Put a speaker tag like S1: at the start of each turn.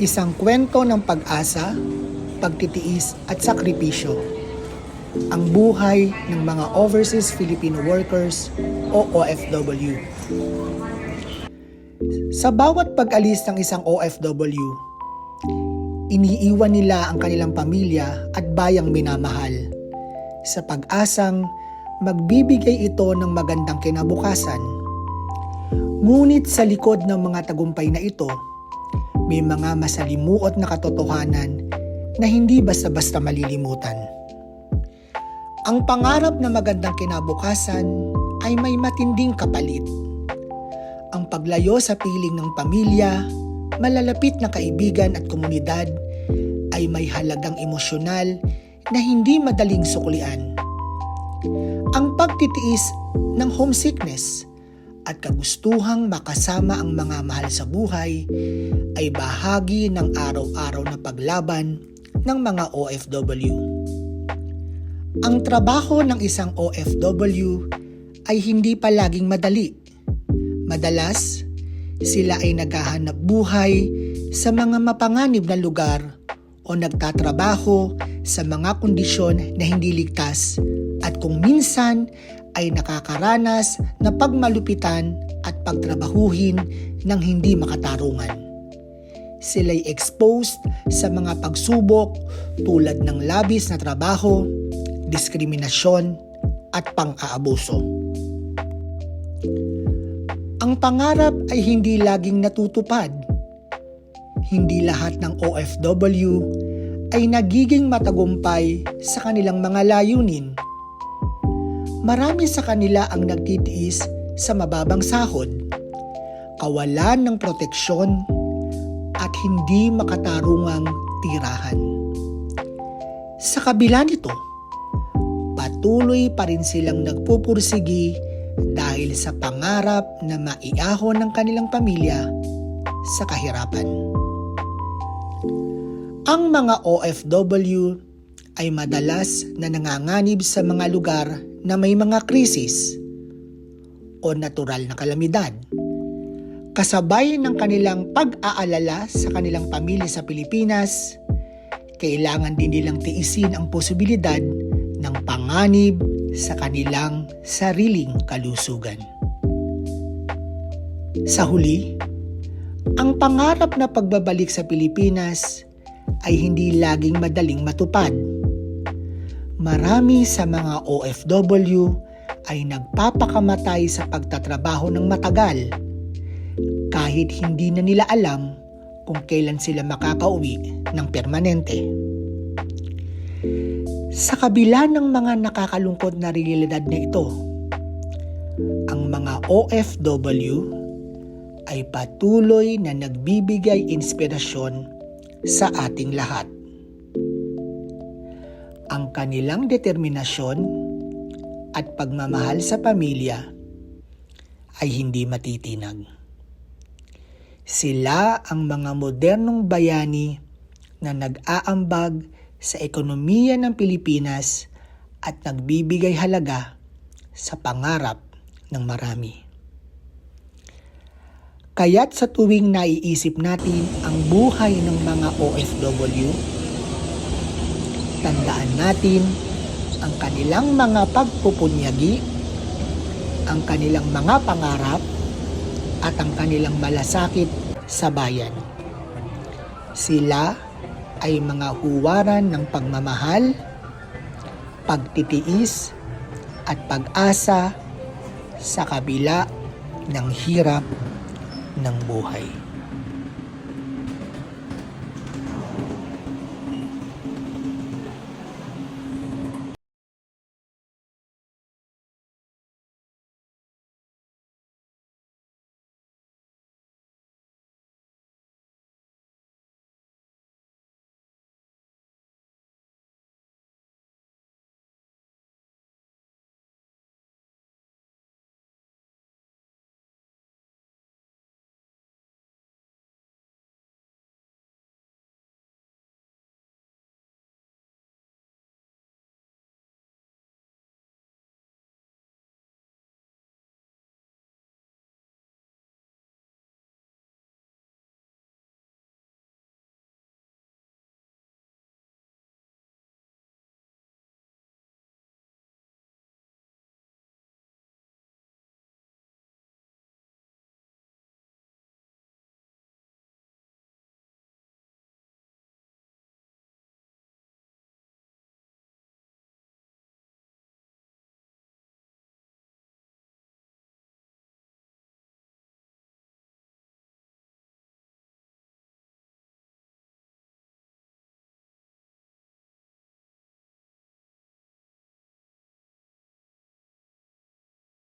S1: Isang kwento ng pag-asa, pagtitiis at sakripisyo. Ang buhay ng mga overseas Filipino workers o OFW. Sa bawat pag-alis ng isang OFW, iniiwan nila ang kanilang pamilya at bayang minamahal sa pag-asang magbibigay ito ng magandang kinabukasan. Ngunit sa likod ng mga tagumpay na ito, may mga masalimuot na katotohanan na hindi basta-basta malilimutan. Ang pangarap na magandang kinabukasan ay may matinding kapalit. Ang paglayo sa piling ng pamilya, malalapit na kaibigan at komunidad ay may halagang emosyonal na hindi madaling suklian. Ang pagtitiis ng homesickness at kagustuhang makasama ang mga mahal sa buhay ay bahagi ng araw-araw na paglaban ng mga OFW. Ang trabaho ng isang OFW ay hindi palaging madali. Madalas, sila ay naghahanap buhay sa mga mapanganib na lugar o nagtatrabaho sa mga kondisyon na hindi ligtas at kung minsan ay nakakaranas na pagmalupitan at pagtrabahuhin ng hindi makatarungan. Sila'y exposed sa mga pagsubok tulad ng labis na trabaho, diskriminasyon at pang-aabuso. Ang pangarap ay hindi laging natutupad. Hindi lahat ng OFW ay nagiging matagumpay sa kanilang mga layunin. Marami sa kanila ang nagtitiis sa mababang sahod, kawalan ng proteksyon, at hindi makatarungang tirahan. Sa kabila nito, patuloy pa rin silang nagpupursigi dahil sa pangarap na maiahon ng kanilang pamilya sa kahirapan. Ang mga OFW ay madalas na nanganganib sa mga lugar na may mga krisis o natural na kalamidad. Kasabay ng kanilang pag-aalala sa kanilang pamilya sa Pilipinas, kailangan din nilang tiisin ang posibilidad ng panganib sa kanilang sariling kalusugan. Sa huli, ang pangarap na pagbabalik sa Pilipinas ay hindi laging madaling matupad. Marami sa mga OFW ay nagpapakamatay sa pagtatrabaho ng matagal kahit hindi na nila alam kung kailan sila makakauwi ng permanente. Sa kabila ng mga nakakalungkot na realidad na ito, ang mga OFW ay patuloy na nagbibigay inspirasyon sa ating lahat. Ang kanilang determinasyon at pagmamahal sa pamilya ay hindi matitinag. Sila ang mga modernong bayani na nag-aambag sa ekonomiya ng Pilipinas at nagbibigay halaga sa pangarap ng marami. Kaya't sa tuwing naiisip natin ang buhay ng mga OFW, tandaan natin ang kanilang mga pagpupunyagi, ang kanilang mga pangarap, at ang kanilang malasakit sa bayan. Sila ay mga huwaran ng pagmamahal, pagtitiis, at pag-asa sa kabila ng hirap ng buhay.